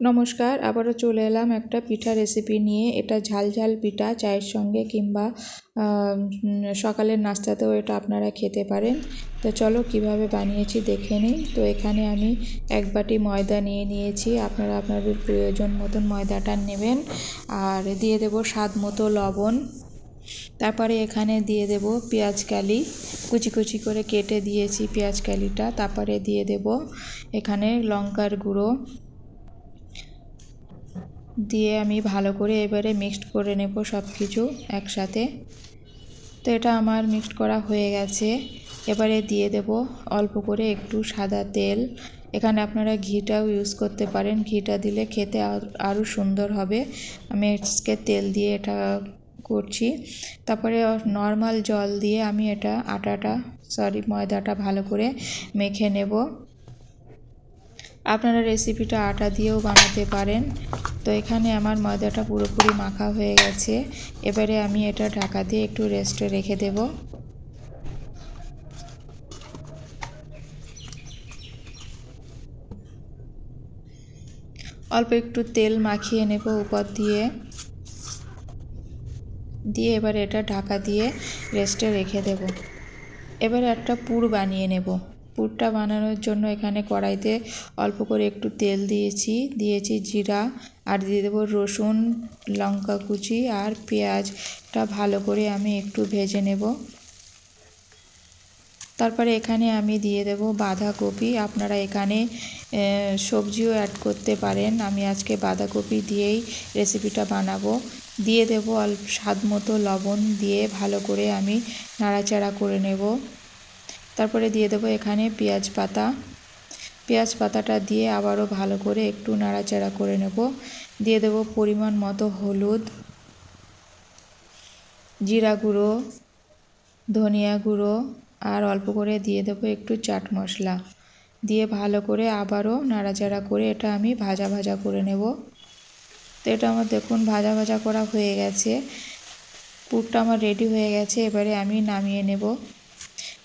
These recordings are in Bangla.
নমস্কার, আবারও চলে এলাম একটা পিঠা রেসিপি নিয়ে। এটা ঝাল ঝাল পিঠা, চায়ের সঙ্গে কিংবা সকালের নাস্তাতেও এটা আপনারা খেতে পারেন। তো চলো কীভাবে বানিয়েছি দেখে নিই। তো এখানে আমি এক বাটি ময়দা নিয়ে নিয়েছি। আপনারা আপনাদের প্রয়োজন মতন ময়দাটা নেবেন। আর দিয়ে দেব স্বাদ মতো লবণ। তারপরে এখানে দিয়ে দেব পেঁয়াজ কালি। কুচি কুচি করে কেটে দিয়েছি পেঁয়াজ কালিটা। তারপরে দিয়ে দেব এখানে লঙ্কার গুঁড়ো। দিয়ে আমি ভালো করে এবারে মিক্সড করে নেব সব কিছু একসাথে। তো এটা আমার মিক্সড করা হয়ে গেছে। এবারে দিয়ে দেব অল্প করে একটু সাদা তেল। এখানে আপনারা ঘিটাও ইউজ করতে পারেন। ঘিটা দিলে খেতে আরও সুন্দর হবে। আমি আজকে তেল দিয়ে এটা করছি। তারপরে নর্মাল জল দিয়ে আমি এটা আটাটা সরি ময়দাটা ভালো করে মেখে নেব। আপনারা রেসিপিটা আটা দিয়েও বানাতে পারেন। তো এখানে আমার ময়দাটা পুরোপুরি মাখা হয়ে গেছে। এবারে আমি এটা ঢাকা দিয়ে একটু রেস্টে রেখে দেব। অল্প একটু তেল মাখিয়ে নেব উপর দিয়ে। দিয়ে এবার এটা ঢাকা দিয়ে রেস্টে রেখে দেব। এবার একটা পুর বানিয়ে নেব। পুরটা বানানোর জন্য এখানে কড়াইতে অল্প করে একটু তেল দিয়েছি দিয়েছি জিরা আর দিয়ে দেবো রসুন, লঙ্কা কুচি আর পেঁয়াজটা ভালো করে আমি একটু ভেজে নেব। তারপরে এখানে আমি দিয়ে দেব বাঁধাকপি, আপনারা এখানে সবজিও অ্যাড করতে পারেন, আমি আজকে বাঁধাকপি দিয়েই রেসিপিটা বানাবো। দিয়ে দেব অল্প স্বাদ মতো লবণ দিয়ে ভালো করে আমি নাড়াচাড়া করে নেব। তারপরে দিয়ে দেবো এখানে পেঁয়াজ পাতা। পেঁয়াজ পাতাটা দিয়ে আবারও ভালো করে একটু নাড়াচাড়া করে নেব। দিয়ে দেবো পরিমাণ মতো হলুদ, জিরা গুঁড়ো, ধনিয়া গুঁড়ো, আর অল্প করে দিয়ে দেবো একটু চাট মশলা। দিয়ে ভালো করে আবারও নাড়াচাড়া করে এটা আমি ভাজা ভাজা করে নেব। তো এটা আমার দেখুন ভাজা ভাজা করা হয়ে গেছে। পুরটা আমার রেডি হয়ে গেছে, এবারে আমি নামিয়ে নেব।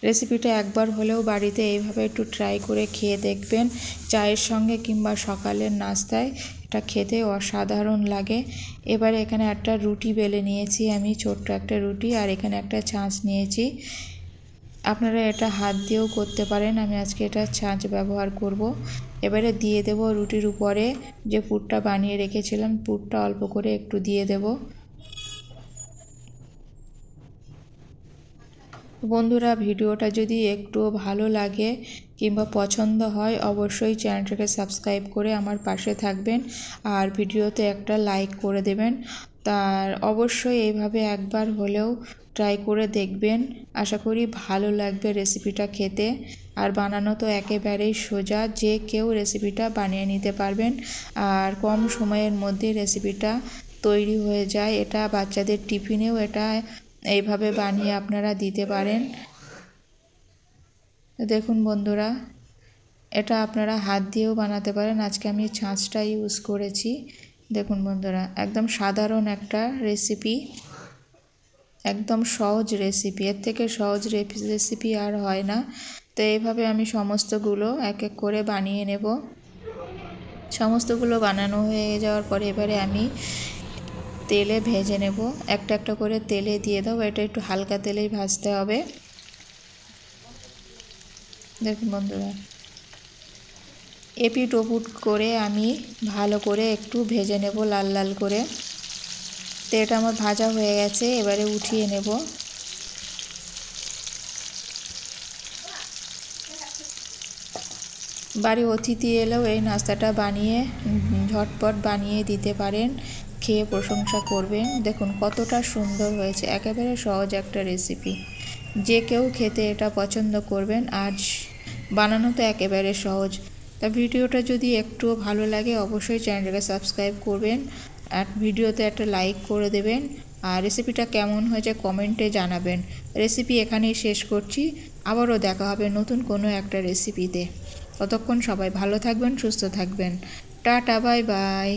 রেসিপিটা একবার হলেও বাড়িতে এইভাবে একটু ট্রাই করে খেয়ে দেখবেন। চায়ের সঙ্গে কিংবা সকালের নাস্তায় এটা খেতে অসাধারণ লাগে। এবারে এখানে একটা রুটি বেলে নিয়েছি আমি, ছোট্ট একটা রুটি, আর এখানে একটা ছাঁচ নিয়েছি। আপনারা এটা হাত দিয়েও করতে পারেন, আমি আজকে এটা ছাঁচ ব্যবহার করব। এবারে দিয়ে দেব রুটির উপরে যে পুরটা বানিয়ে রেখেছিলাম, পুরটা অল্প করে একটু দিয়ে দেবো। বন্ধুরা, ভিডিওটা যদি একটু ভালো লাগে কিংবা পছন্দ হয়, অবশ্যই চ্যানেলটাকে সাবস্ক্রাইব করে আমার পাশে থাকবেন আর ভিডিওতে একটা লাইক করে দেবেন। তার অবশ্যই এইভাবে একবার হলেও ট্রাই করে দেখবেন। আশা করি ভালো লাগবে রেসিপিটা খেতে। আর বানানো তো একেবারেই সোজা, যে কেউ রেসিপিটা বানিয়ে নিতে পারবেন। আর কম সময়ের মধ্যে রেসিপিটা তৈরি হয়ে যায়। এটা বাচ্চাদের টিফিনেও এটা এইভাবে বানিয়ে আপনারা দিতে পারেন। দেখুন বন্ধুরা, এটা আপনারা হাত দিয়েও বানাতে পারেন। আজকে আমি ছাঁচটা ইউজ করেছি। দেখুন বন্ধুরা, একদম সাধারণ একটা রেসিপি একদম সহজ রেসিপি এর থেকে সহজ রেসিপি আর হয় না। তো এইভাবে আমি সমস্তগুলো এক এক করে বানিয়ে নেব। সমস্তগুলো বানানো হয়ে যাওয়ার পরে এবারে আমি তেলে ভেজে নেব। একটা একটা করে তেলে দিয়ে দাও, এটা একটু হালকা তেলেই ভাজতে হবে। দেখুন বন্ধুরা এপিট ওপুট করে আমি ভালো করে একটু ভেজে নেব লাল লাল করে। তো এটা আমার ভাজা হয়ে গেছে, এবারে উঠিয়ে নেব। বাড়ি অতিথি এলেও এই নাস্তাটা বানিয়ে ঝটপট বানিয়ে দিতে পারেন। খেয়ে প্রশংসা করবেন দেখুন, কতটা সুন্দর হয়েছে। একেবারে সহজ একটা রেসিপি যে কেউ খেতে এটা পছন্দ করবেন আজ বানানো তো একেবারে সহজ। তা ভিডিওটা যদি একটুও ভালো লাগে, অবশ্যই চ্যানেলটাকে সাবস্ক্রাইব করবেন আর ভিডিওতে একটা লাইক করে দেবেন। আর রেসিপিটা কেমন হয়েছে কমেন্টে জানাবেন। রেসিপি এখানেই শেষ করছি। আবারও দেখা হবে নতুন কোনো একটা রেসিপিতে ততক্ষণ সবাই ভালো থাকবেন, সুস্থ থাকবেন। Tata bye bye